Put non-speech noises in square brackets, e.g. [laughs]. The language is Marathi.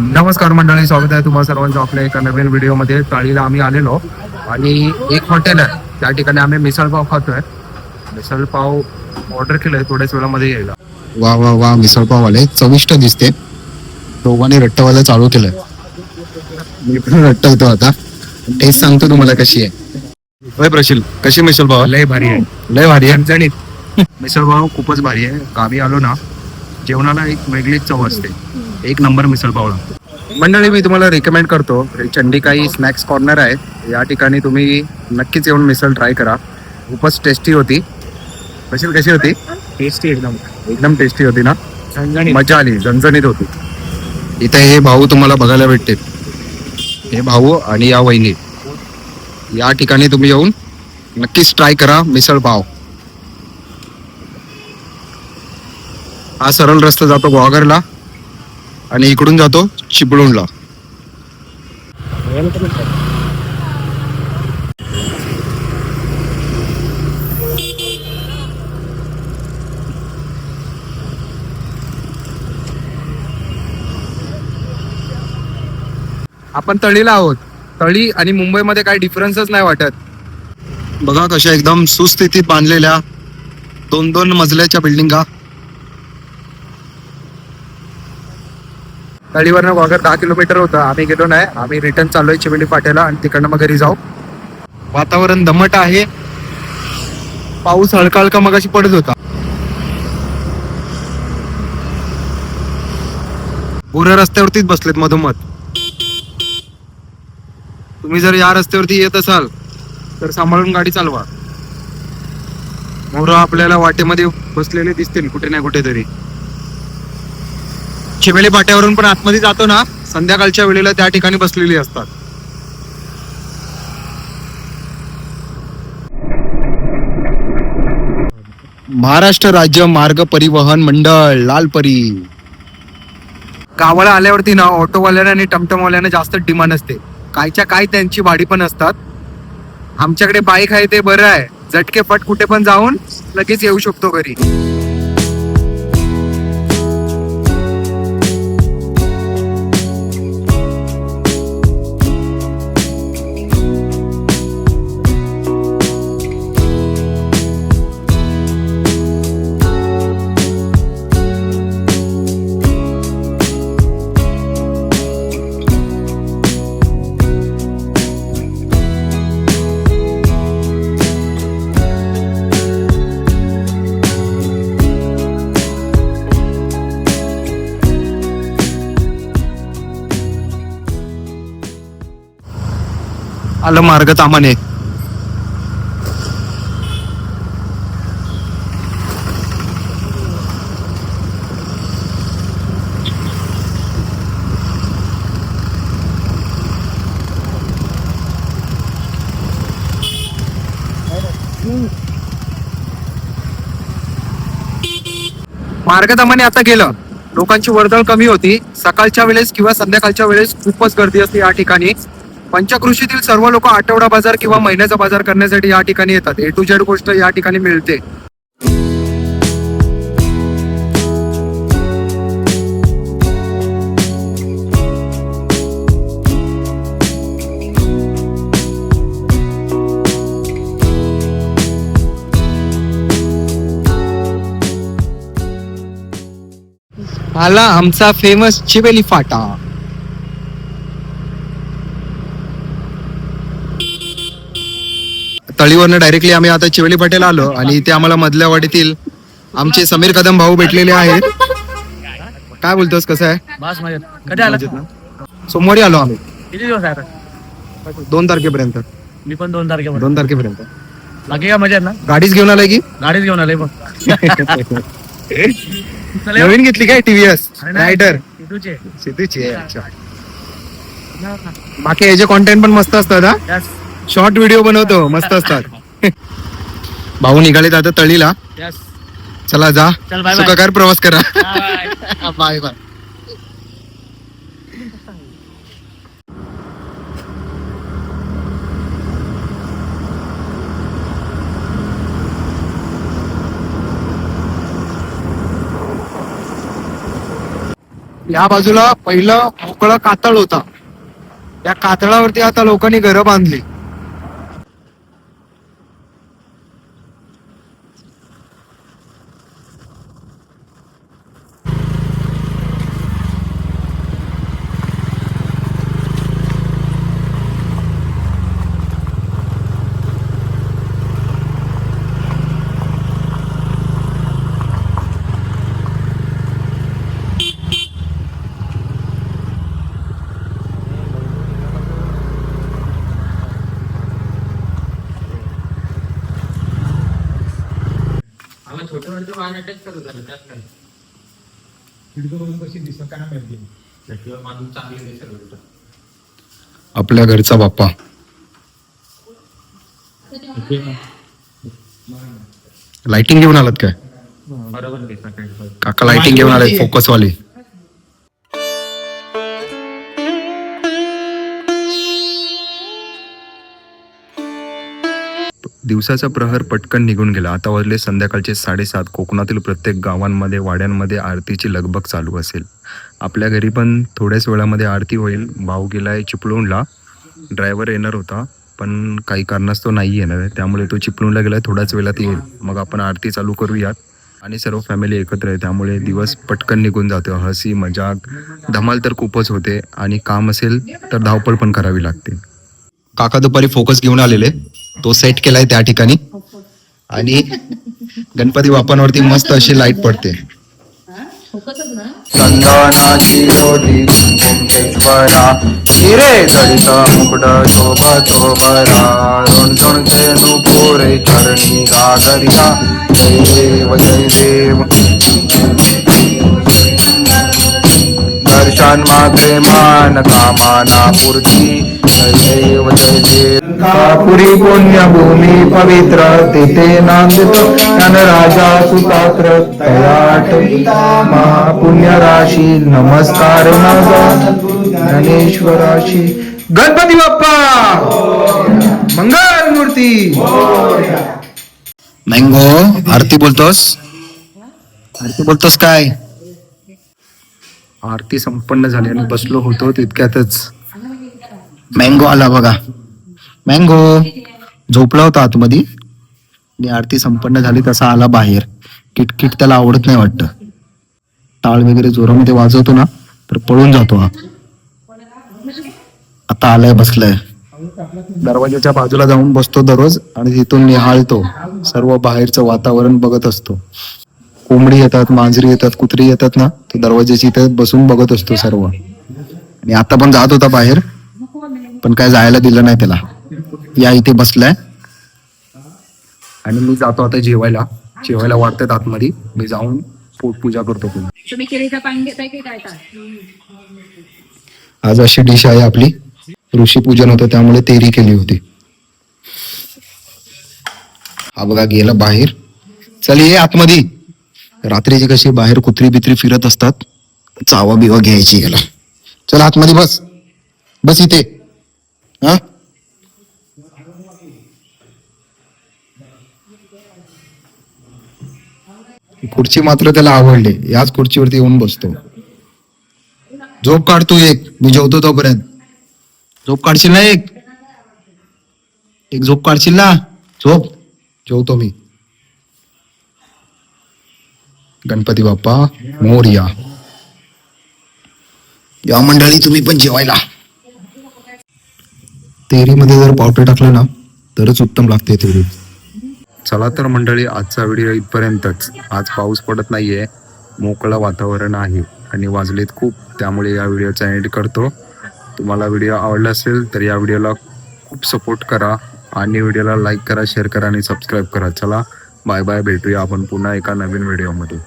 नमस्कार मंडळी स्वागत आहे तुम्हा सर्वांचं आपल्या एका नवीन व्हिडिओमध्ये. टाळीला आम्ही आलेलो आणि एक हॉटेल आहे. त्या ठिकाणी आम्ही मिसळपाव खातोय. मिसळपाव ऑर्डर केलंय थोड्याच वेळामध्ये यायला. वा वा वा मिसळपाववाले चविष्ट दिसते. दोघांनी रट्टावाला चालू केलंय. मी पण रट्टवतो आता. टेस्ट सांगतो तुम्हाला कशी आहे. होय प्रशील. कशी मिसळपाव लय भारी आहे. लय भारी आहे. झणझणीत. मिसळपाव खूपच भारी आहे. गावी आलो ना जेवणाला एक वेगळीच चव असते. एक नंबर मिसळपाव लागतो मंडळी मी तुम्हाला रिकमेंड करतो. चंडिकाई स्नॅक्स कॉर्नर आहे. या ठिकाणी तुम्ही नक्कीच येऊन मिसळ ट्राय करा. खूपच टेस्टी होती. कशी कशी होती? टेस्टी एकदम. एकदम टेस्टी होती ना? मजा आली झणझणीत होती. इथे हे भाऊ तुम्हाला बघायला भेटते हे भाऊ आणि या वहिनी. या ठिकाणी तुम्ही येऊन नक्कीच ट्राय करा मिसळ पाव. हा सरळ रस्ता जातो गुहागरला आणि इकडून जातो चिपळूणला. आपण तळीला आहोत. तळी आणि मुंबईमध्ये काही डिफरन्सच नाही वाटत. बघा कशा एकदम सुस्थितीत बांधलेल्या दोन दोन मजल्याच्या बिल्डिंगा तळीवरनं वाघर दहा किलोमीटर होतं. आम्ही गेलो नाही. आम्ही रिटर्न चाललोय चिवली फाट्याला आणि तिकडनं मग घरी जाऊ. वातावरण दमट आहे. पाऊस हलका हलका मग पडत होता. पुऱ्या रस्त्यावरतीच बसलेत मधोमध. तुम्ही जर या रस्त्यावरती येत असाल तर सांभाळून गाडी चालवा. मोर आपल्याला वाटेमध्ये बसलेले दिसतील कुठे ना कुठेतरी. चिमेली पाट्यावरून पण आतमध्ये जातो ना संध्याकाळच्या वेळेला त्या ठिकाणी बसलेली असतात. महाराष्ट्र राज्य मार्ग परिवहन मंडळ लालपरी. गावाला आल्यावरती ना ऑटोवाल्याने आणि टमटमवाल्याने जास्त डिमांड असते. कायच्या काय त्यांची भाडी पण असतात. आमच्याकडे बाईक आहे ते बरं आहे. झटके पट कुठे पण जाऊन लगेच येऊ शकतो घरी. आलं मार्ग तामाने. मार्गदमाने आता गेलं. लोकांची वर्दळ कमी होती. सकाळच्या वेळेस किंवा संध्याकाळच्या वेळेस खूपच गर्दी असते या ठिकाणी. पंचकृषीतील सर्व लोक आठवडा बाजार किंवा महिन्याचा बाजार करण्यासाठी या ठिकाणी येतात. ए टू झेड गोष्ट या ठिकाणी मिळते. आला आमचा फेमस चिवेली फाटा. तळीवरनं डायरेक्टली आम्ही आता चिवली पाटील आलो आणि इथे आम्हाला मधल्या वाडीतील आमचे समीर कदम भाऊ भेटलेले आहेत. काय बोलतोस? कसं आहे? कधी आला? सोमवारी आलो आम्ही. किती दिवस आहे दोन तारखेपर्यंत. मी पण दोन तारखेपर्यंत. दोन तारखेपर्यंत. बाकी काय मजा ना? गाडीच घेऊन आलाय की? गाडीच घेऊन आले बघ. चला [laughs] नवीन घेतली काय टीव्हीएस. रायडर? सिद्धूचे. बाकी याचे कॉन्टेंट पण मस्त असतात हा. शॉर्ट व्हिडिओ बनवतो मस्त असतात. भाऊ निघालेत आता तळीला. चला जा. चल, bye bye. सुखकार प्रवास करा. बाय बाय [laughs] या बाजूला पहिलं मोकळं कातळ होता. त्या कातळावरती आता लोकांनी घरं बांधली. आपल्या घरचा बाप्पा. लाइटिंग घेऊन आलात काय? काका लाइटिंग घेऊन आले फोकस दिवसाचा प्रहर पटकन निघून गेला. आता वाजले संध्याकाळचे साडेसात कोकणातील प्रत्येक गावांमध्ये वाड्यांमध्ये आरतीची लगबग चालू असेल. आपल्या घरी पण थोड्याच वेळामध्ये आरती होईल. भाऊ गेलाय चिपळूणला. ड्रायव्हर येणार होता पण काही कारणास्तव नाही येणार आहे. त्यामुळे तो चिपळूणला गेला थोड्याच वेळात येईल. मग आपण आरती चालू करूयात. आणि सर्व फॅमिली एकत्र आहे. त्यामुळे दिवस पटकन निघून जातो. हसी मजाक धमाल तर खूपच होते. आणि काम असेल तर धावपळ पण करावी लागते. काका दुपारी फोकस घेऊन आलेले. तो सेट केलाय त्या ठिकाणी. आणि गणपती बाप्पांवरती मस्त अशी लाइट पडते. चंदनाची रोधी कुंकुमेश्वरा हिरे जडित मुकुट शोभ शोभरा रुणझुणते चरणी गागरिया जय देव जय देव. मात्रे मान कामाना पूर्ती. जय देव जय देव. कापुरी पुण्यभूमी पवित्र तिथे नांदितो. राजा सुपात्र तयाट. महापुण्य राशी नमस्कार माझा. ज्ञानेश्वराशी. गणपती बाप्पा! मंगल मूर्ती! मँगो आरती बोलतोस? आरती बोलतोस काय? आरती संपन्न झाली आणि बसलो होतो तितक्यातच. मँगो आला बघा. मँगो झोपला होता आतमध्ये. आणि आरती संपन्न झाली तसा आला बाहेर. किटकिट त्याला आवडत नाही वाटतं. टाळ वगैरे जोरामध्ये वाजवतो ना तर पळून जातो हा. आता आलाय बसलाय. दरवाजाच्या बाजूला जाऊन बसतो दररोज आणि तिथून निहाळतो. सर्व बाहेरचं वातावरण बघत असतो. कोंबडी येतात मांजरी येतात कुत्री येतात ना तो दरवाजाची इथे बसून बघत असतो सर्व. आणि आता पण जात होता बाहेर पण काय जायला दिलं नाही त्याला. या इथे बसलाय. आणि मी जातो आता जेवायला. जेवायला वाटतात आतमध्ये. मी जाऊन पोटपूजा करतो पुन्हा. तुम्ही केळीचं पान घेताय की काय काय? आज अशी डिश आहे आपली. ऋषी पूजन होतं त्यामुळे तेरी केली होती. हा बघा गेला बाहेर. चल ये आतमध्ये. रात्रीची कशी बाहेर कुत्री बित्री फिरत असतात चावा बिवा घ्यायची गेला चल आतमध्ये बस. बस इथे. हा? खुर्ची मात्र त्याला आवडली. याच खुर्चीवरती येऊन बसतो. झोप काढतो एक. मी जेवतो तोपर्यंत. झोप काढशील ना एक? एक झोप काढशील ना? झोप. जेवतो मी. गणपती बाप्पा मोरया. या मंडळी तुम्ही पण जेवायला. तेरीमध्ये जर पावडर टाकलं ना तरच उत्तम लागते तेरी. चला तर मंडळी आजचा व्हिडिओ इथपर्यंतच. आज पाऊस पडत नाहीये मोकळं वातावरण आहे आणि वाजलेत खूप त्यामुळे या व्हिडिओचा एंड करतो. तुम्हाला व्हिडिओ आवडला असेल तर या व्हिडिओला खूप सपोर्ट करा आणि व्हिडिओला लाईक करा शेअर करा आणि सबस्क्राईब करा. चला बाय बाय भेटूया आपण पुन्हा एका नवीन व्हिडिओमध्ये.